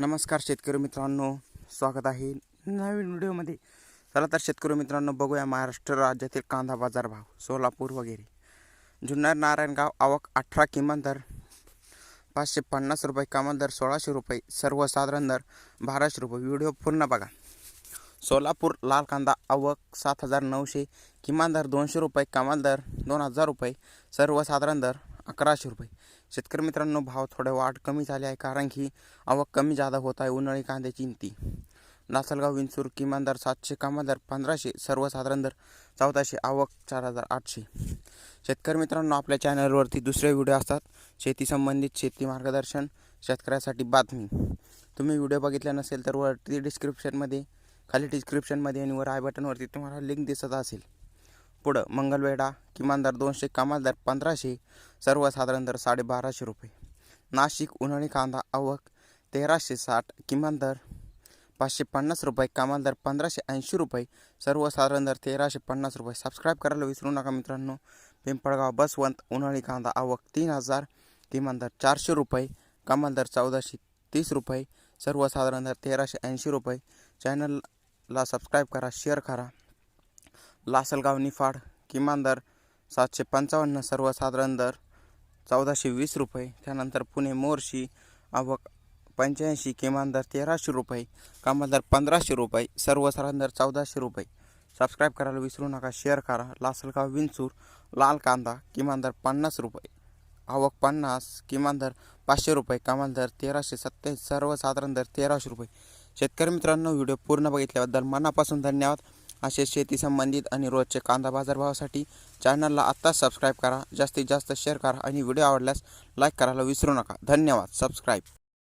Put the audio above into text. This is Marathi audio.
नमस्कार शेतकरी मित्रांनो स्वागत आहे नवीन व्हिडिओमध्ये. चला तर शेतकरी मित्रांनो बघूया महाराष्ट्र राज्यातील कांदा बाजार भाव सोलापूर वगैरे. जुन्नर नारायणगाव आवक अठरा किमान दर पाचशे पन्नास रुपये कमाल दर सोळाशे रुपये सर्वसाधारण दर बाराशे रुपये. व्हिडिओ पूर्ण बघा. सोलापूर लाल कांदा आवक सात हजार नऊशे किमान दर दोनशे रुपये कमाल दर दोन हजार रुपये सर्वसाधारण दर अकराशे रुपये. शेतकरी मित्रांनो भाव थोडे वाढ कमी झाले आहे कारण की आवक कमी जादा होत आहे उन्हाळी कांद्याची चिंती. नासलगाव विंचूर किमान दर सातशे कामा दर पंधराशे सर्वसाधारण दर चौदाशे आवक चार हजार आठशे. शेतकरी मित्रांनो आपल्या चॅनलवरती दुसरे व्हिडिओ असतात. शेती संबंधित शेती मार्गदर्शन शेतकऱ्यासाठी बातमी. तुम्ही व्हिडिओ बघितला नसेल तर वरती डिस्क्रिप्शनमध्ये खाली डिस्क्रिप्शनमध्ये आणि वर आय बटनवरती तुम्हाला लिंक दिसत असेल. पुढं मंगलवेढा किमान दर दोनशे कमाल दर पंधराशे सर्वसाधारण दर साडेबाराशे रुपये. नाशिक उन्हाळी कांदा आवक तेराशे साठ किमान दर पाचशे पन्नास रुपये कमाल दर पंधराशे ऐंशी रुपये सर्वसाधारण दर तेराशे पन्नास रुपये. सबस्क्राईब करायला विसरू नका मित्रांनो. पिंपळगाव बसवंत उन्हाळी कांदा आवक तीन हजार किमान दर चारशे रुपये कमाल दर चौदाशे तीस रुपये सर्वसाधारण दर तेराशे ऐंशी रुपये. चॅनलला सबस्क्राईब करा शेअर करा. लासलगाव निफाड किमान दर सातशे पंचावन्न सर्वसाधारण दर चौदाशे वीस रुपये. त्यानंतर पुणे मोर्शी आवक पंच्याऐंशी किमान दर तेराशे रुपये कमाल दर पंधराशे रुपये सर्वसाधारण दर चौदाशे रुपये. सबस्क्राईब करायला विसरू नका शेअर करा. लासलगाव विंचूर लाल कांदा किमान दर पन्नास रुपये. आवक पन्नास किमान दर पाचशे रुपये कमाल दर तेराशे सत्तावीस सर्वसाधारण दर तेराशे रुपये. शेतकरी मित्रांनो व्हिडिओ पूर्ण बघितल्याबद्दल मनापासून धन्यवाद. असे शेती संबंधित आणि रोजचे कांदा बाजारभावासाठी चॅनलला आत्ताच सबस्क्राईब करा. जास्तीत जास्त शेअर करा आणि व्हिडिओ आवडल्यास लाईक करायला विसरू नका. धन्यवाद. सबस्क्राईब.